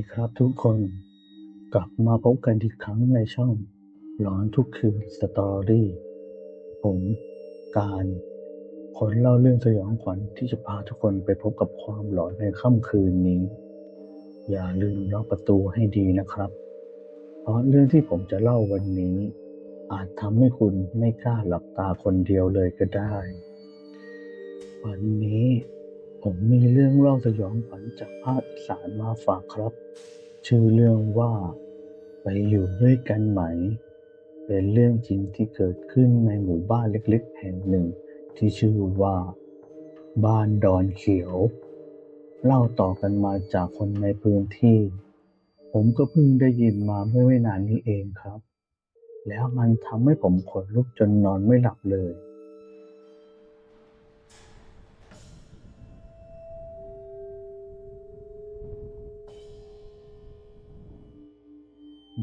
ดีครับทุกคน กลับมาพบกันอีกครั้งในช่องหลอนทุกคืนสตอรี่ ผมการคนเล่าเรื่องสยองขวัญที่จะพาทุกคนไปพบกับความหลอนในค่ำคืนนี้ อย่าลืมล็อกประตูให้ดีนะครับ เพราะเรื่องที่ผมจะเล่าวันนี้ อาจทำให้คุณไม่กล้าหลับตาคนเดียวเลยก็ได้ วันนี้ ผมมีเรื่องเล่าสยองขวัญจากภาคอีสานมาฝากครับ ชื่อเรื่องว่าไปอยู่ด้วยกันไหม เป็นเรื่องจริงที่เกิดขึ้นในหมู่บ้านเล็กๆ แห่งหนึ่ง ที่ชื่อว่า บ้านดอนเขียว เล่าต่อกันมาจากคนในพื้นที่ ผมก็เพิ่งได้ยินมาเมื่อไม่นานนี้เองครับ แล้วมันทำให้ผมขนลุกจนนอนไม่หลับเลย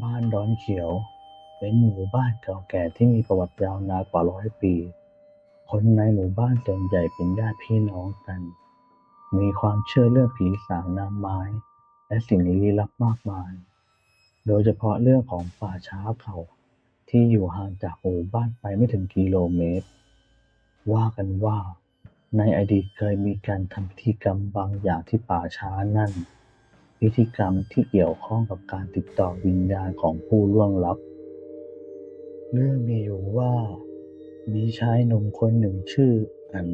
บ้านดอนเขียว เป็นหมู่บ้านเก่าแก่ที่มีประวัติยาวนานกว่าร้อยปี คนในหมู่บ้านส่วนใหญ่เป็นญาติพี่น้องกัน มีความเชื่อเรื่องผีสางนางไม้ และสิ่งลี้ลับมากมาย โดยเฉพาะเรื่องของป่าช้าเก่าที่อยู่ห่างจากหมู่บ้านไปไม่ถึงกิโลเมตร ว่ากันว่าในอดีตเคยมีการทำพิธีกรรมบางอย่างที่ป่าช้านั่น พิธีกรรมที่เกี่ยวข้องกับการติดต่อวิญญาณของผู้ล่วงลับ เรื่องมีอยู่ว่า มีชายหนุ่มคนหนึ่งชื่ออัน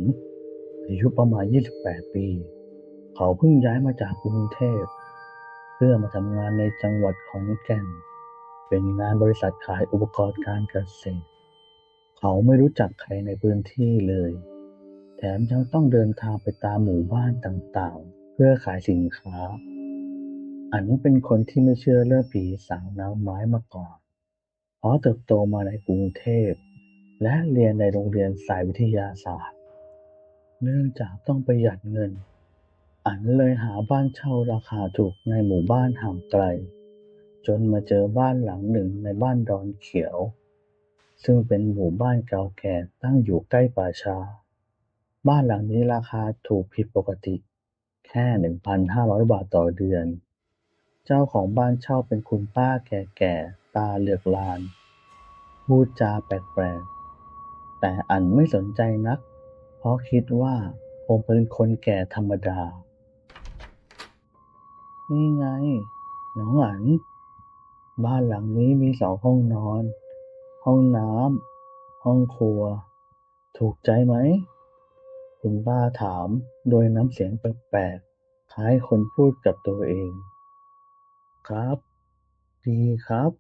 อายุประมาณ 28 ปี เขาเพิ่งย้ายมาจากกรุงเทพ เพื่อมาทำงานในจังหวัดขอนแก่น เป็นงานบริษัทขายอุปกรณ์การเกษตร เขาไม่รู้จักใครในพื้นที่เลย แถมยังต้องเดินทางไปตามหมู่บ้านต่างๆ เพื่อขายสินค้า อันเป็นคนที่ไม่เชื่อเรื่องผีสางนางไม้มาก่อนเพราะเติบโตมาในกรุงเทพ และเรียนในโรงเรียนสายวิทยาศาสตร์ เนื่องจากต้องประหยัดเงิน อันเลยหาบ้านเช่าราคาถูกในหมู่บ้านห่างไกล จนมาเจอบ้านหลังหนึ่งในบ้านดอนเขียว ซึ่งเป็นหมู่บ้านเก่าแก่ตั้งอยู่ใกล้ป่าชา บ้านหลังนี้ราคาถูกผิดปกติ แค่ 1,500 บาทต่อเดือน เจ้าของบ้านเช่าเป็นคุณป้าแก่ๆ ตาเหลือกลาน พูดจาแปลกๆ แต่อันไม่สนใจนัก เพราะคิดว่าคงเป็นคนแก่ธรรมดา นี่ไง น้องอัน บ้านหลังนี้มีสองห้องนอน ห้องน้ำ ห้องครัว ถูกใจไหม คุณป้าถามโดยน้ำเสียงแปลกๆ คล้ายคนพูดกับตัวเอง ครับ ดีครับ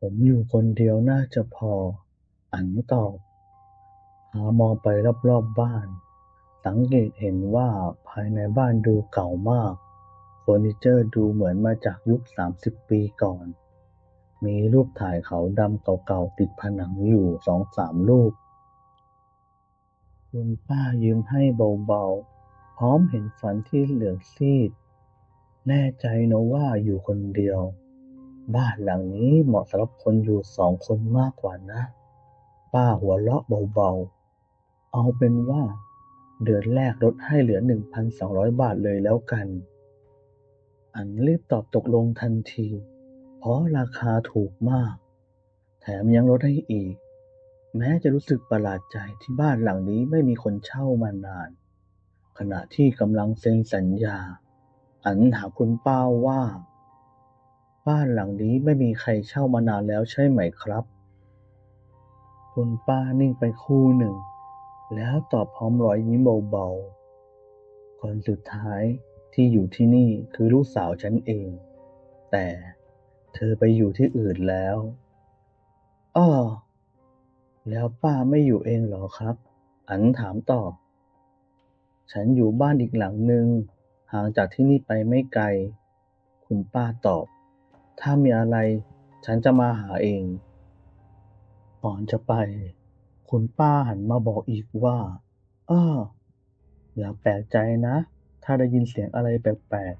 ผมอยู่คนเดียวน่าจะพอ อันตอบ หามองไปรอบๆบบ้าน สังเกตเห็นว่าภายในบ้านดูเก่ามาก เฟอร์นิเจอร์ดูเหมือนมาจากยุค 30 ปีก่อน มีรูปถ่ายเขาดำเก่าๆติดผนังอยู่สองสามรูปคุณป้ายิ้มให้เบาๆ พร้อมเห็นฝันที่เหลืองซีด แน่ใจนะว่าอยู่คนเดียว บ้านหลังนี้เหมาะสำหรับคนอยู่สองคนมากกว่านะ ป้าหัวเราะเบาๆ เอาเป็นว่า เดือนแรกลดให้เหลือ 1,200 บาทเลยแล้วกัน อันรีบตอบตกลงทันที เพราะราคาถูกมาก แถมยังลดให้อีก แม้จะรู้สึกประหลาดใจที่บ้านหลังนี้ไม่มีคนเช่ามานาน ขณะที่กำลังเซ็นสัญญา อันถามคุณป้าว่า บ้านหลังนี้ไม่มีใครเช่ามานานแล้วใช่ไหมครับ คุณป้านิ่งไปคู่หนึ่ง แล้วตอบพร้อมรอยยิ้มเบาๆคนสุดท้ายที่อยู่ที่นี่คือลูกสาวฉันเอง แต่เธอไปอยู่ที่อื่นแล้วอ้อแล้วป้าไม่อยู่เองเหรอครับ อันถามต่อ ฉันอยู่บ้านอีกหลังหนึ่ง ห่างจากที่นี่ไปไม่ไกล คุณป้าตอบ ถ้ามีอะไรฉันจะมาหาเอง ก่อนจะไป คุณป้าหันมาบอกอีกว่าอ้ออย่าแปลกใจนะ ถ้าได้ยินเสียงอะไรแปลก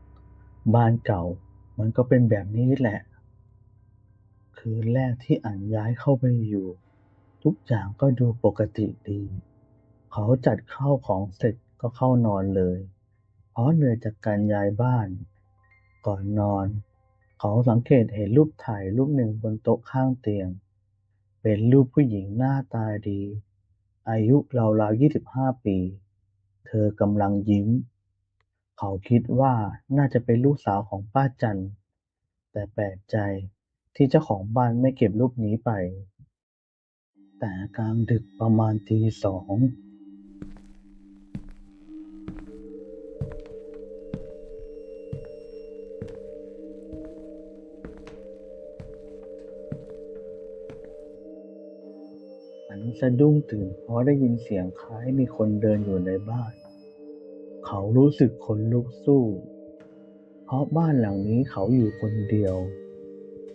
ๆ บ้านเก่า มันก็เป็นแบบนี้แหละ คืนแรกที่อันย้ายเข้าไปอยู่ ทุกอย่างก็ดูปกติดี เขาจัดข้าวของเสร็จก็เข้านอนเลย เพราะเหนื่อยจากการย้ายบ้าน ก่อนนอน เขาสังเกตเห็นรูปถ่ายรูปหนึ่งบนโต๊ะข้างเตียง เป็นรูปผู้หญิงหน้าตาดี อายุราวๆยี่สิบห้าปี เธอกำลังยิ้ม เขาคิดว่าน่าจะเป็นลูกสาวของป้าจัน แต่แปลกใจที่เจ้าของบ้านไม่เก็บรูปนี้ไป แต่กลางดึกประมาณตีสอง สะดุ้งตื่นเพราะได้ยินเสียงคล้ายมีคนเดินอยู่ในบ้าน เขารู้สึกขนลุกสู้ เพราะบ้านหลังนี้เขาอยู่คนเดียว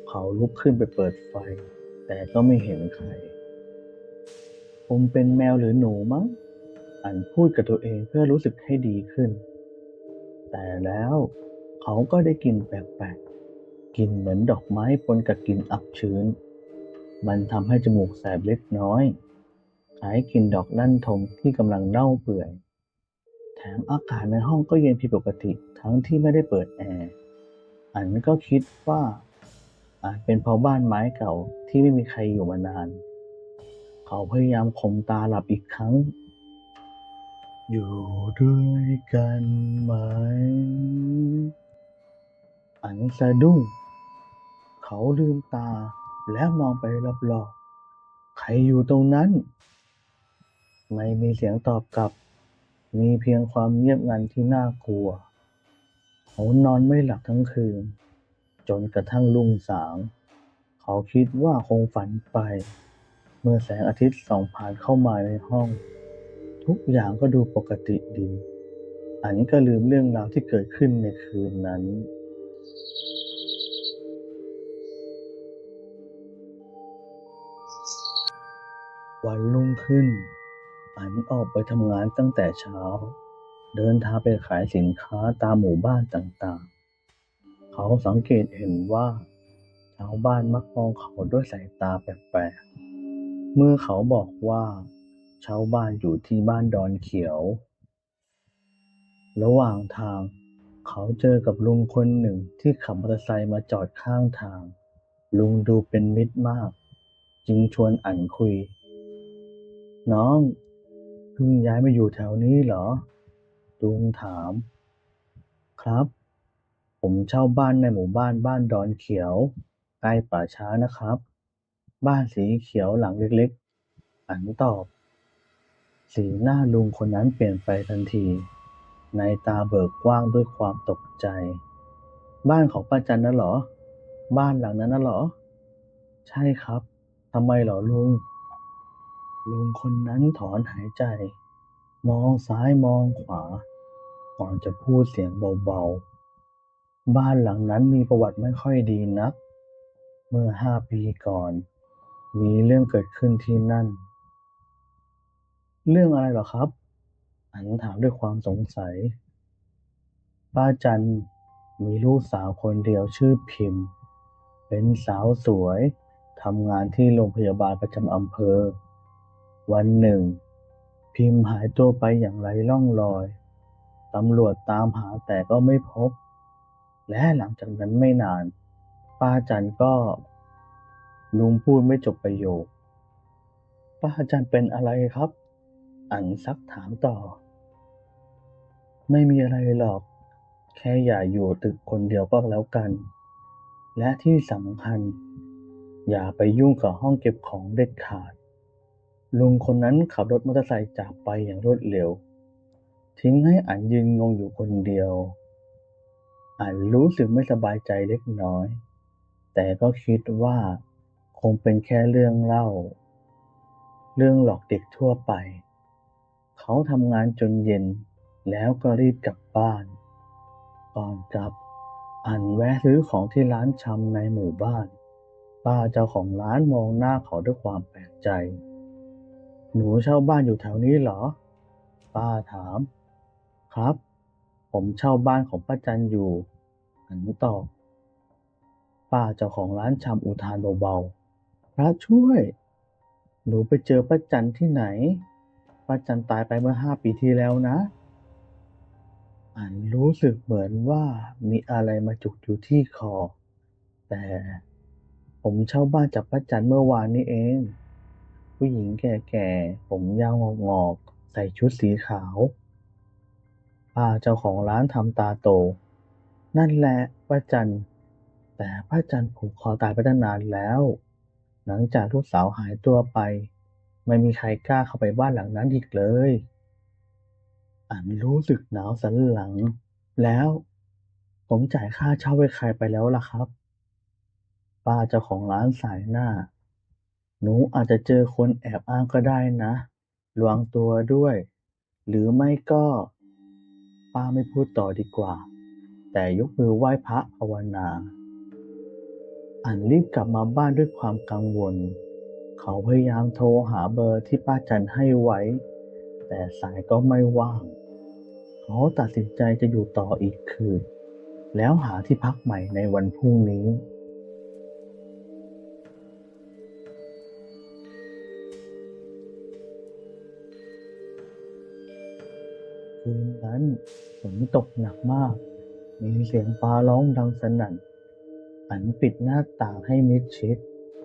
เขาลุกขึ้นไปเปิดไฟ แต่ก็ไม่เห็นใคร ผมเป็นแมวหรือหนูมั้งอันพูดกับตัวเองเพื่อรู้สึกให้ดีขึ้น แต่แล้วเขาก็ได้กลิ่นแปลกๆกลิ่นเหมือนดอกไม้ปนกับกลิ่นอับชื้น มันทำให้จมูกแสบเล็กน้อย คล้ายกลิ่นดอกลั่นทมที่กำลังเน่าเปื่อย แถมอากาศในห้องก็เย็นผิดปกติทั้งที่ไม่ได้เปิดแอร์ อันก็คิดว่าอาจเป็นเพราะบ้านไม้เก่าที่ไม่มีใครอยู่มานาน เขาพยายามข่มตาหลับอีกครั้ง อยู่ด้วยกันไหม อันสะดุ้ง เขาลืมตาแล้วมองไปรอบๆ ใครอยู่ตรงนั้น ไม่มีเสียงตอบกลับ มีเพียงความเงียบงันที่น่ากลัว เขานอนไม่หลับทั้งคืน จนกระทั่งรุ่งสาง เขาคิดว่าคงฝันไป เมื่อแสงอาทิตย์ส่องผ่านเข้ามาในห้อง ทุกอย่างก็ดูปกติดีอันนี้ก็ลืมเรื่องราวที่เกิดขึ้นในคืนนั้นวันรุ่งขึ้น อันออกไปทำงานตั้งแต่เช้า เดินทางไปขายสินค้าตามหมู่บ้านต่างๆ เขาสังเกตเห็นว่า ชาวบ้านมักมองเขาด้วยสายตาแปลกๆ เมื่อเขาบอกว่าชาวบ้านอยู่ที่บ้านดอนเขียว ระหว่างทาง เขาเจอกับลุงคนหนึ่งที่ขับมอเตอร์ไซค์มาจอดข้างทาง ลุงดูเป็นมิตรมาก จึงชวนอันคุย น้อง พิ่งย้ายมาอยู่แถวนี้เหรอ ลุงถาม ครับ ผมเช่าบ้านในหมู่บ้านบ้านดอนเขียว ใกล้ป่าช้านะครับ บ้านสีเขียวหลังเล็กๆ อันตอบ สีหน้าลุงคนนั้นเปลี่ยนไปทันที ในตาเบิกกว้างด้วยความตกใจ บ้านของป้าจันน่ะเหรอ บ้านหลังนั้นน่ะเหรอ ใช่ครับทำไมเหรอลุง ลุงคนนั้นถอนหายใจ มองซ้ายมองขวา ก่อนจะพูดเสียงเบาๆ บ้านหลังนั้นมีประวัติไม่ค่อยดีนัก เมื่อห้าปีก่อน มีเรื่องเกิดขึ้นที่นั่น เรื่องอะไรหรอครับ อันถามด้วยความสงสัย ป้าจันมีลูกสาวคนเดียวชื่อพิมพ์ เป็นสาวสวยทำงานที่โรงพยาบาลประจำอำเภอ วันหนึ่ง พิมพ์หายตัวไปอย่างไร้ร่องรอย ตำรวจตามหาแต่ก็ไม่พบ และหลังจากนั้นไม่นาน ป้าจันก็ลุงพูดไม่จบประโยค ป้าจันเป็นอะไรครับ อันซักถามต่อ ไม่มีอะไรหรอก แค่อย่าอยู่ตึกคนเดียวก็แล้วกัน และที่สำคัญ อย่าไปยุ่งกับห้องเก็บของเด็ดขาด ลุงคนนั้นขับรถมอเตอร์ไซค์จากไปอย่างรวดเร็ว ทิ้งให้อันยืนงงอยู่คนเดียว อันรู้สึกไม่สบายใจเล็กน้อย แต่ก็คิดว่าคงเป็นแค่เรื่องเล่า เรื่องหลอกเด็กทั่วไป เขาทำงานจนเย็น แล้วก็รีบกลับบ้าน ก่อนกลับ อันแวะซื้อของที่ร้านชำในหมู่บ้าน ป้าเจ้าของร้านมองหน้าเขาด้วยความแปลกใจ หนูเช่าบ้านอยู่แถวนี้เหรอ ป้าถาม ครับ ผมเช่าบ้านของป้าจันอยู่อันตอบ ป้าเจ้าของร้านชำอุทานเบาๆ พระช่วย หนูไปเจอป้าจันที่ไหน ป้าจันตายไปเมื่อห้าปีที่แล้วนะ อันรู้สึกเหมือนว่ามีอะไรมาจุกอยู่ที่คอ แต่ผมเช่าบ้านจากป้าจันเมื่อวานนี้เอง ผู้หญิงแก่ๆ ผมยาวงอกๆ ใส่ชุดสีขาว ป้าเจ้าของร้านทำตาโต นั่นแหละป้าจัน แต่ป้าจันผูกคอตายไปตั้งนานแล้ว หลังจากลูกสาวหายตัวไป ไม่มีใครกล้าเข้าไปบ้านหลังนั้นอีกเลย อันรู้สึกหนาวสันหลัง แล้ว ผมจ่ายค่าเช่าให้ใครไปแล้วล่ะครับ ป้าเจ้าของร้านสายหน้า หนูอาจจะเจอคนแอบอ้างก็ได้นะ ระวังตัวด้วย หรือไม่ก็ ป้าไม่พูดต่อดีกว่า แต่ยกมือไหว้พระภาวนา อันรีบกลับมาบ้านด้วยความกังวล เขาพยายามโทรหาเบอร์ที่ป้าจันให้ไว้ แต่สายก็ไม่ว่าง เขาตัดสินใจจะอยู่ต่ออีกคืน แล้วหาที่พักใหม่ในวันพรุ่งนี้ คืนนั้นฝนตกหนักมาก มีเสียงฟ้าร้องดังสนั่นอันปิดหน้าต่างให้มิดชิด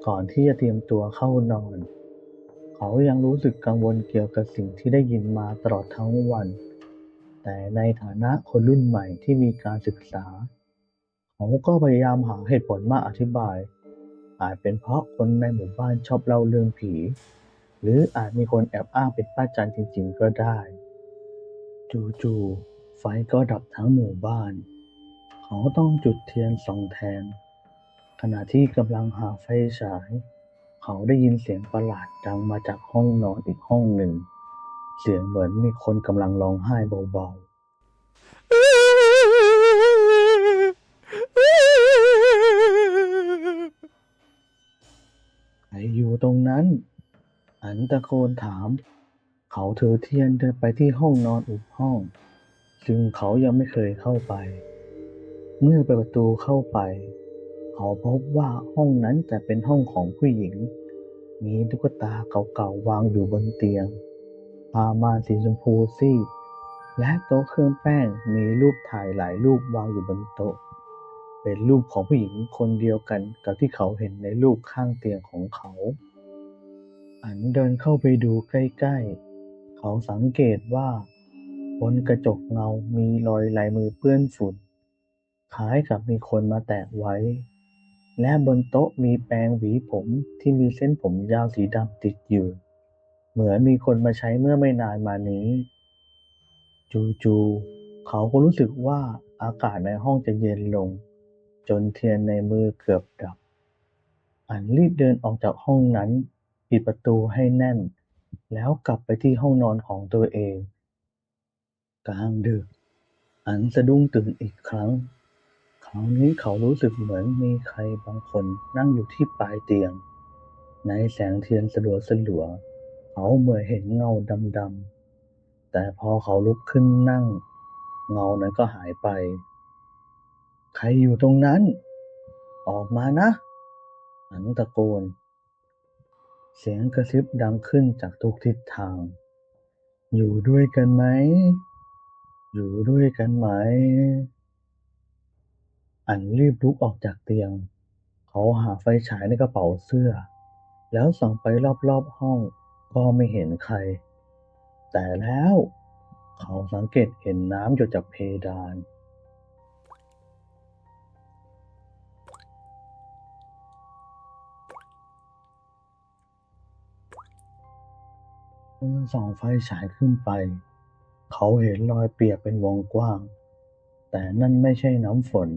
ก่อนที่จะเตรียมตัวเข้านอน เขายังรู้สึกกังวลเกี่ยวกับสิ่งที่ได้ยินมาตลอดทั้งวัน แต่ในฐานะคนรุ่นใหม่ที่มีการศึกษา เขาก็พยายามหาเหตุผลมาอธิบาย อาจเป็นเพราะคนในหมู่บ้านชอบเล่าเรื่องผี หรืออาจมีคนแอบอ้างเป็นป้าจันจริงๆก็ได้ จู่ๆไฟก็ดับทั้งหมู่บ้าน เขาต้องจุดเทียนส่องแทน ขณะที่กำลังหาไฟฉาย เขาได้ยินเสียงประหลาดดังมาจากห้องนอนอีกห้องหนึ่ง เสียงเหมือนมีคนกำลังร้องไห้เบาๆ ใครอยู่ตรงนั้น อันตะโกนถาม เขาถือเทียนเดินไปที่ห้องนอนอีกห้อง ซึ่งเขายังไม่เคยเข้าไป เมื่อเปิดประตูเข้าไป เขาพบว่าห้องนั้นจะเป็นห้องของผู้หญิง มีตุ๊กตาเก่าๆวางอยู่บนเตียงผ้าม่านสีชมพูซีดและโต๊ะเครื่องแป้งมีรูปถ่ายหลายรูปวางอยู่บนโต๊ะ เป็นรูปของผู้หญิงคนเดียวกันกับที่เขาเห็นในรูปข้างเตียงของเขา อันเดินเข้าไปดูใกล้ๆ เขาสังเกตว่าบนกระจกเงามีรอยลายมือเปื้อนฝุ่นคล้ายกับมีคนมาแตะไว้ และบนโต๊ะมีแปรงหวีผมที่มีเส้นผมยาวสีดำติดอยู่ เหมือนมีคนมาใช้เมื่อไม่นานมานี้ จู่ๆเขาก็รู้สึกว่าอากาศในห้องจะเย็นลง จนเทียนในมือเกือบดับ อันรีบเดินออกจากห้องนั้น ปิดประตูให้แน่น แล้วกลับไปที่ห้องนอนของตัวเองกลางดึก อันสะดุ้งตื่นอีกครั้ง คราวนี้เขารู้สึกเหมือนมีใครบางคนนั่งอยู่ที่ปลายเตียง ในแสงเทียนสลัวสลัวๆเขาเหมื่อนเห็นเงาดำๆ แต่พอเขาลุกขึ้นนั่ง เงานั้นก็หายไป ใครอยู่ตรงนั้น ออกมานะ อันตะโกน เสียงกระซิบดังขึ้นจากทุกทิศทาง อยู่ด้วยกันไหม อยู่ด้วยกันไหม อันรีบลุกออกจากเตียง เขาหาไฟฉายในกระเป๋าเสื้อ แล้วส่องไปรอบๆห้องก็ไม่เห็นใคร แต่แล้ว เขาสังเกตเห็นน้ำหยดจากเพดาน เมื่อส่องไฟฉายขึ้นไป เขาเห็นรอยเปียกเป็นวงกว้าง แต่นั่นไม่ใช่น้ำฝน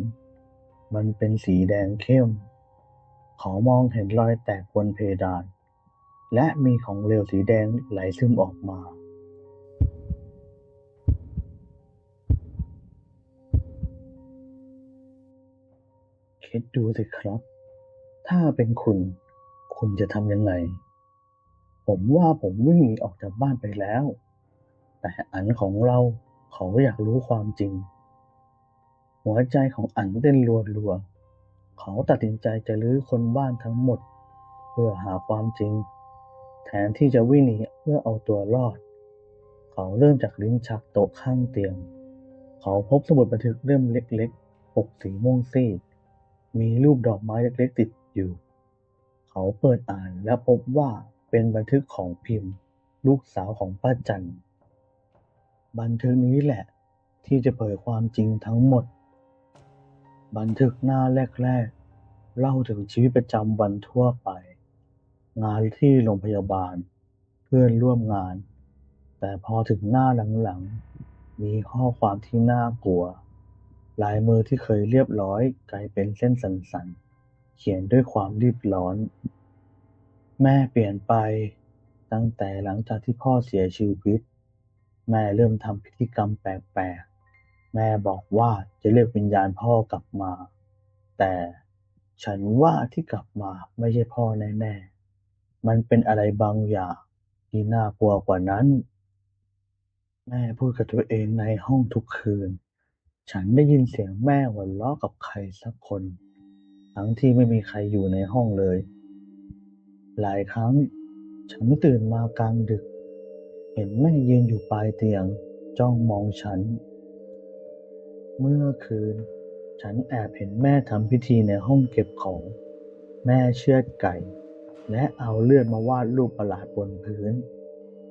มันเป็นสีแดงเข้ม เขามองเห็นรอยแตกบนเพดาน และมีของเหลวสีแดงไหลซึมออกมาคิดดูสิครับ ถ้าเป็นคุณ คุณจะทำยังไง ผมว่าผมวิ่งหนีออกจากบ้านไปแล้ว แต่อันของเราเขาอยากรู้ความจริง หัวใจของอันเต้นรัวๆเขาตัดสินใจจะรื้อคนบ้านทั้งหมด เพื่อหาความจริง แทนที่จะวิ่งหนีเพื่อเอาตัวรอด เขาเริ่มจากลิ้นชักโต๊ะข้างเตียง เขาพบสมุดบันทึกเล่มเล็กๆปกสีม่วงซีดมีรูปดอกไม้เล็กๆติดอยู่ เขาเปิดอ่านแล้วพบว่า เป็นบันทึกของพิมพ์ ลูกสาวของป้าจัน บันทึกนี้แหละ ที่จะเผยความจริงทั้งหมด บันทึกหน้าแรกๆ เล่าถึงชีวิตประจำวันทั่วไป งานที่โรงพยาบาล เพื่อนร่วมงาน แต่พอถึงหน้าหลังๆ มีข้อความที่น่ากลัว ลายมือที่เคยเรียบร้อยกลายเป็นเส้นสันๆ เขียนด้วยความรีบร้อน แม่เปลี่ยนไป ตั้งแต่หลังจากที่พ่อเสียชีวิต แม่เริ่มทำพิธีกรรมแปลกๆ แม่บอกว่าจะเรียกวิญญาณพ่อกลับมา แต่ฉันว่าที่กลับมาไม่ใช่พ่อแน่ๆ มันเป็นอะไรบางอย่างที่น่ากลัวกว่านั้น แม่พูดกับตัวเองในห้องทุกคืน ฉันได้ยินเสียงแม่หัวเราะกับใครสักคน ทั้งที่ไม่มีใครอยู่ในห้องเลย หลายครั้ง ฉันตื่นมากลางดึก เห็นแม่ยืนอยู่ปลายเตียง จ้องมองฉัน เมื่อคืน ฉันแอบเห็นแม่ทำพิธีในห้องเก็บของ แม่เชือดไก่ และเอาเลือดมาวาดรูปประหลาดบนพื้น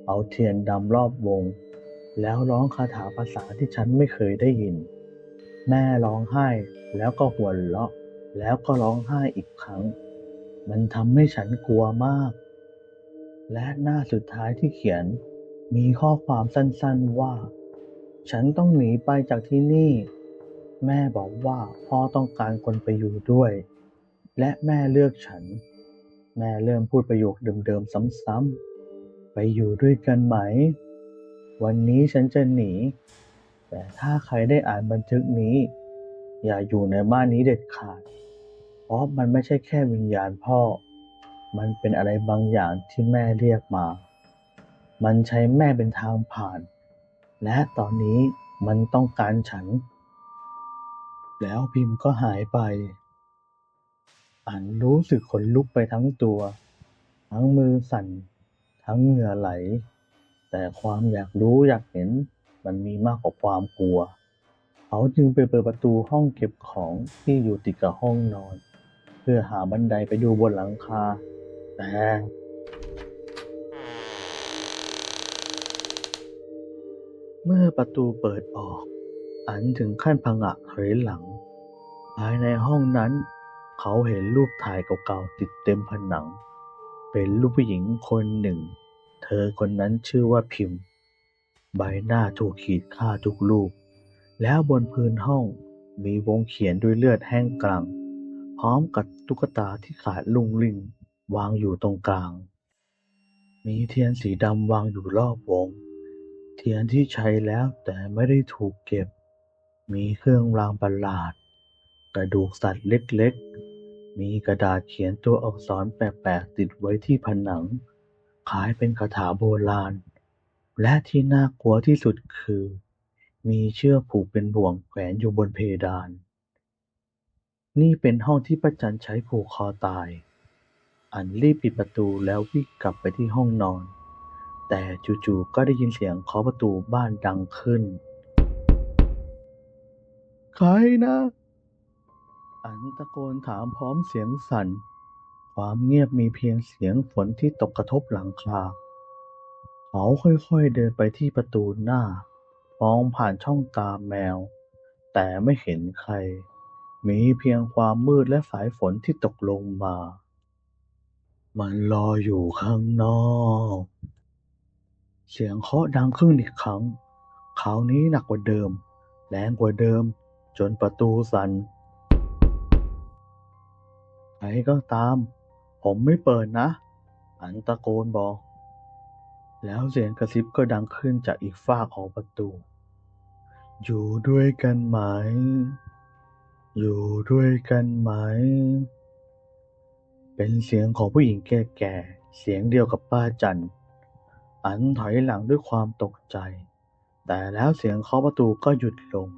เอาเทียนดำรอบวง แล้วร้องคาถาภาษาที่ฉันไม่เคยได้ยิน แม่ร้องไห้แล้วก็หัวเราะ แล้วก็ร้องไห้อีกครั้ง มันทำให้ฉันกลัวมาก และหน้าสุดท้ายที่เขียนมีข้อความสั้นๆว่า ฉันต้องหนีไปจากที่นี่ แม่บอกว่าพ่อต้องการคนไปอยู่ด้วย และแม่เลือกฉัน แม่เริ่มพูดประโยคเดิมๆซ้ำๆไปอยู่ด้วยกันไหม วันนี้ฉันจะหนี แต่ถ้าใครได้อ่านบันทึกนี้ อย่าอยู่ในบ้านนี้เด็ดขาด เพราะมันไม่ใช่แค่วิญญาณพ่อ มันเป็นอะไรบางอย่างที่แม่เรียกมา มันใช้แม่เป็นทางผ่าน และตอนนี้มันต้องการฉัน แล้วพิมพ์ก็หายไป อันรู้สึกขนลุกไปทั้งตัว ทั้งมือสั่น ทั้งเหงื่อไหล แต่ความอยากรู้อยากเห็นมันมีมากกว่าความกลัว เขาจึงไปเปิดประตูห้องเก็บของที่อยู่ติดกับห้องนอน พื่อหาบันไดไปดูบนหลังคา แต่เมื่อประตูเปิดออก อันถึงขั้นผงะถอยหลัง ภายในห้องนั้น เขาเห็นรูปถ่ายเก่าๆติดเต็มผนัง เป็นรูปผู้หญิงคนหนึ่ง เธอคนนั้นชื่อว่าพิมพ์ ใบหน้าถูกขีดฆ่าทุกรูป แล้วบนพื้นห้องมีวงเขียนด้วยเลือดแห้งกรัง พร้อมกับตุ๊กตาที่ขาดลุงลิงวางอยู่ตรงกลาง มีเทียนสีดำวางอยู่รอบวง เทียนที่ใช้แล้วแต่ไม่ได้ถูกเก็บ มีเครื่องรางประหลาด กระดูกสัตว์เล็กๆ มีกระดาษเขียนตัวอักษรแปลกๆติดไว้ที่ผนัง คล้ายเป็นคาถาโบราณ และที่น่ากลัวที่สุดคือ มีเชือกผูกเป็นบ่วงแขวนอยู่บนเพดาน นี่เป็นห้องที่ป้าจันใช้ผูกคอตาย อันรีบปิดประตูแล้ววิ่งกลับไปที่ห้องนอน แต่จู่ๆก็ได้ยินเสียงเคาะประตูบ้านดังขึ้น ใครนะ อันตะโกนถามพร้อมเสียงสั่น ความเงียบมีเพียงเสียงฝนที่ตกกระทบหลังคา เขาค่อยๆเดินไปที่ประตูหน้ามองผ่านช่องตาแมว แต่ไม่เห็นใคร มีเพียงความมืดและสายฝนที่ตกลงมา มันรออยู่ข้างนอก เสียงเคาะดังขึ้นอีกครั้ง คราวนี้หนักกว่าเดิม แรงกว่าเดิม จนประตูสั่นใครก็ตาม ผมไม่เปิดนะ อันตะโกนบอก แล้วเสียงกระซิบก็ดังขึ้นจากอีกฝ้าของประตู อยู่ด้วยกันไหม อยู่ด้วยกันไหม เป็นเสียงของผู้หญิงแก่ๆ เสียงเดียวกับป้าจัน อันถอยหลังด้วยความตกใจ แต่แล้วเสียงเคาะประตูก็หยุดลง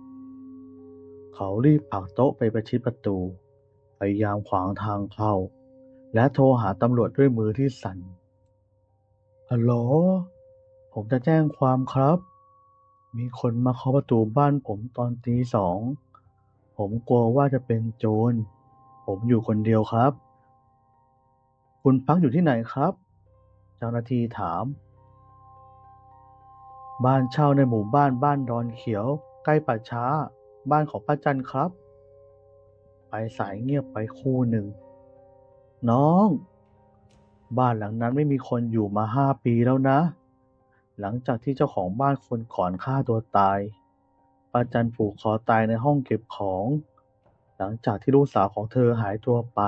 เขารีบผลักโต๊ะไปประชิดประตู พยายามขวางทางเข้า และโทรหาตำรวจด้วยมือที่สั่นฮัลโหล ผมจะแจ้งความครับ มีคนมาเคาะประตูบ้านผมตอนตีสอง ผมกลัวว่าจะเป็นโจร ผมอยู่คนเดียวครับ คุณพักอยู่ที่ไหนครับ เจ้าหน้าที่ถาม บ้านเช่าในหมู่บ้านบ้านดอนเขียว ใกล้ป่าช้า บ้านของป้าจันครับ ไปสายเงียบไปคู่หนึ่ง น้อง บ้านหลังนั้นไม่มีคนอยู่มาห้าปีแล้วนะ หลังจากที่เจ้าของบ้านคนขอนฆ่าตัวตาย ป้าจันผูกคอตายในห้องเก็บของ หลังจากที่ลูกสาวของเธอหายตัวไป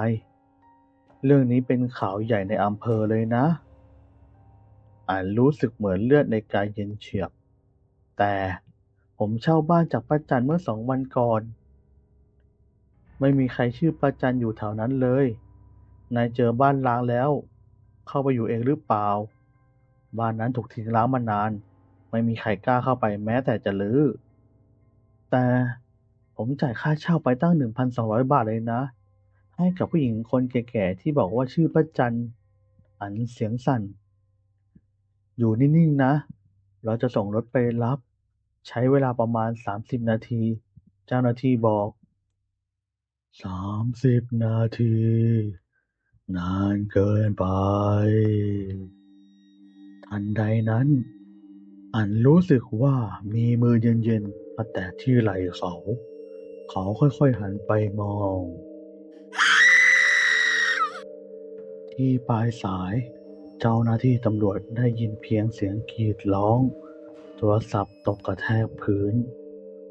เรื่องนี้เป็นข่าวใหญ่ในอำเภอเลยนะอ่านรู้สึกเหมือนเลือดในกายเย็นเฉียบ แต่ผมเช่าบ้านจากป้าจันเมื่อสองวันก่อน ไม่มีใครชื่อป้าจันอยู่แถวนั้นเลย นายเจอบ้านร้างแล้ว เข้าไปอยู่เองหรือเปล่า บ้านนั้นถูกทิ้งร้างมานาน ไม่มีใครกล้าเข้าไปแม้แต่จะลื้อ แต่ผมจ่ายค่าเช่าไปตั้งหนึ่งพันสองร้อยบาทเลยนะ ให้กับผู้หญิงคนแก่ๆ ที่บอกว่าชื่อป้าจันอันเสียงสั่น อยู่นิ่งๆ นะ เราจะส่งรถไปรับ ใช้เวลาประมาณสามสิบนาที เจ้าหน้าที่บอกสามสิบนาที นานเกินไป ทันใดนั้น อันรู้สึกว่ามีมือเย็นๆ มาแตะที่ไหล่เขา เขาค่อยๆหันไปมอง ที่ปลายสาย เจ้าหน้าที่ตำรวจได้ยินเพียงเสียงกรีดร้อง โทรศัพท์ตกกระแทกพื้น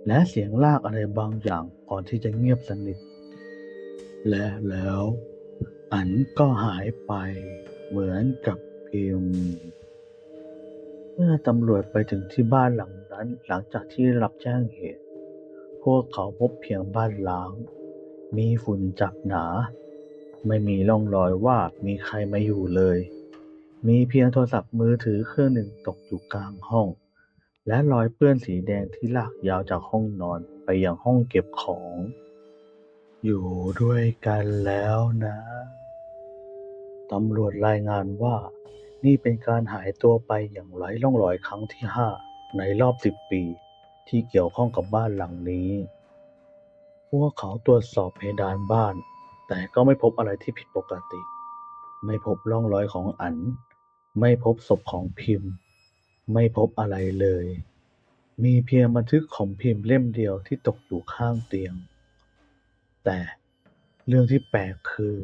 และเสียงลากอะไรบางอย่างก่อนที่จะเงียบสนิท และแล้วอันก็หายไปเหมือนกับพิมเมื่อตำรวจไปถึงที่บ้านหลัง นั้นหลังจากที่รับแจ้งเหตุ พวกเขาพบเพียงบ้านล้าง มีฝุ่นจับหนา ไม่มีร่องรอยว่ามีใครมาอยู่เลย มีเพียงโทรศัพท์มือถือเครื่องหนึ่งตกอยู่กลางห้อง และรอยเปื้อนสีแดงที่ลากยาวจากห้องนอนไปยังห้องเก็บของ อยู่ด้วยกันแล้วนะตำรวจรายงานว่านี่เป็นการหายตัวไปอย่างไร้ร่องรอยครั้งที่ห้า ในรอบสิบปีที่เกี่ยวข้องกับบ้านหลังนี้ พวกเขาตรวจสอบเพดานบ้าน แต่ก็ไม่พบอะไรที่ผิดปกติ ไม่พบร่องรอยของอัน ไม่พบศพของพิมพ์ ไม่พบอะไรเลย มีเพียงบันทึกของพิมพ์เล่มเดียวที่ตกอยู่ข้างเตียง แต่เรื่องที่แปลกคือ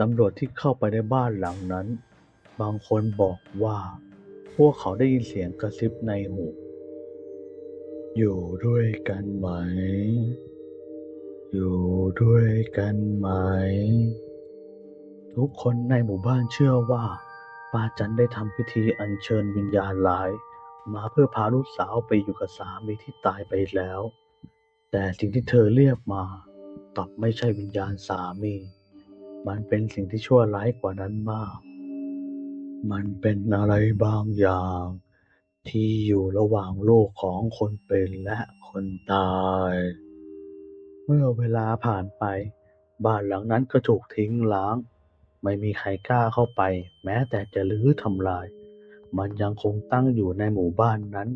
ตำรวจที่เข้าไปในบ้านหลังนั้น บางคนบอกว่า พวกเขาได้ยินเสียงกระซิบในหู อยู่ด้วยกันไหม อยู่ด้วยกันไหม ทุกคนในหมู่บ้านเชื่อว่าป้าจันได้ทำพิธีอัญเชิญวิญญาณร้าย มาเพื่อพาลูกสาวไปอยู่กับสามีที่ตายไปแล้ว แต่สิ่งที่เธอเรียกมากลับไม่ใช่วิญญาณสามี มันเป็นสิ่งที่ชั่วร้ายกว่านั้นมาก มันเป็นอะไรบางอย่างที่อยู่ระหว่างโลกของคนเป็นและคนตาย เมื่อเวลาผ่านไป บ้านหลังนั้นก็ถูกทิ้งร้าง ไม่มีใครกล้าเข้าไป แม้แต่จะรื้อทำลาย มันยังคงตั้งอยู่ในหมู่บ้านนั้น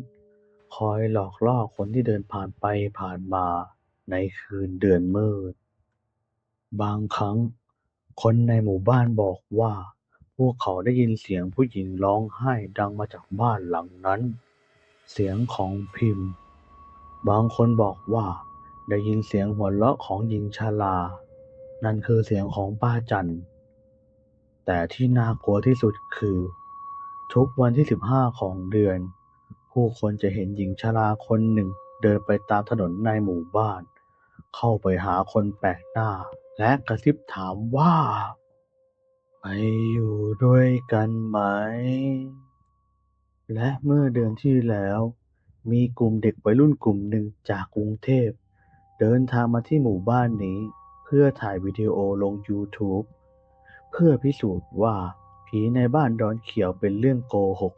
คอยหลอกล่อคนที่เดินผ่านไปผ่านมาในคืนเดือนมืด บางครั้ง คนในหมู่บ้านบอกว่า พวกเขาได้ยินเสียงผู้หญิงร้องไห้ดังมาจากบ้านหลังนั้น เสียงของพิมพ์ บางคนบอกว่า ได้ยินเสียงหัวเราะของหญิงชรานั่นคือเสียงของป้าจัน แต่ที่น่ากลัวที่สุดคือ ทุกวันที่สิบห้าของเดือน ผู้คนจะเห็นหญิงชราคนหนึ่งเดินไปตามถนนในหมู่บ้าน เข้าไปหาคนแปลกหน้า และกระซิบถามว่า ไปอยู่ด้วยกันไหม และเมื่อเดือนที่แล้ว มีกลุ่มเด็กวัยรุ่นกลุ่มหนึ่งจากกรุงเทพ เดินทางมาที่หมู่บ้านนี้ เพื่อถ่ายวิดีโอลง YouTube เพื่อพิสูจน์ว่าผีในบ้านดอนเขียวเป็นเรื่องโกหก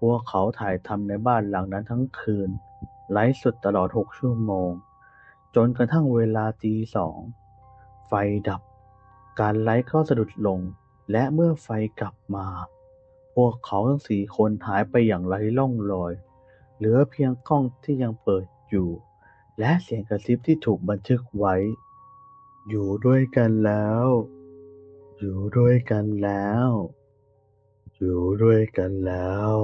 พวกเขาถ่ายทำในบ้านหลังนั้นทั้งคืน ไลฟ์สดตลอด 6 ชั่วโมง จนกระทั่งเวลาตีสอง ไฟดับ การไลฟ์ก็สะดุดลง และเมื่อไฟกลับมา พวกเขาทั้งสี่คนหายไปอย่างไร้ร่องรอย เหลือเพียงกล้องที่ยังเปิดอยู่ และเสียงกระซิบที่ถูกบันทึกไว้ อยู่ด้วยกันแล้ว อยู่ด้วยกันแล้ว อยู่ด้วยกันแล้ว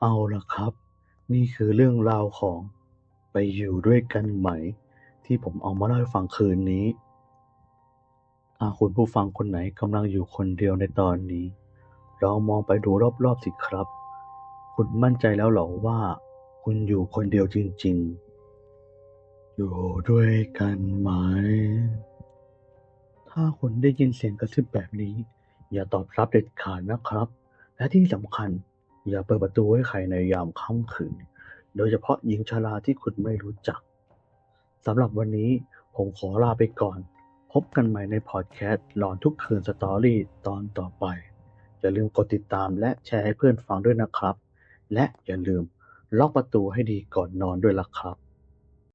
เอาละครับ นี่คือเรื่องราวของ ไปอยู่ด้วยกันไหม ที่ผมเอามาเล่าให้ฟังคืนนี้หาคุณผู้ฟังคนไหนกำลังอยู่คนเดียวในตอนนี้ ลองมองไปดูรอบ ๆ สิครับ คุณมั่นใจแล้วเหรอว่า คุณอยู่คนเดียวจริง ๆ อยู่ด้วยกันไหม ถ้าคุณได้ยินเสียงกระซิบแบบนี้ อย่าตอบรับเด็ดขาดนะครับ และที่สำคัญ อย่าเปิดประตูให้ใครในยามค่ำคืน โดยเฉพาะหญิงชราที่คุณไม่รู้จัก สำหรับวันนี้ผมขอลาไปก่อน พบกันใหม่ในพอดแคสต์หลอนทุกคืนสตอรี่ตอนต่อไป อย่าลืมกดติดตามและแชร์ให้เพื่อนฟังด้วยนะครับ และอย่าลืมล็อกประตูให้ดีก่อนนอนด้วยล่ะครับ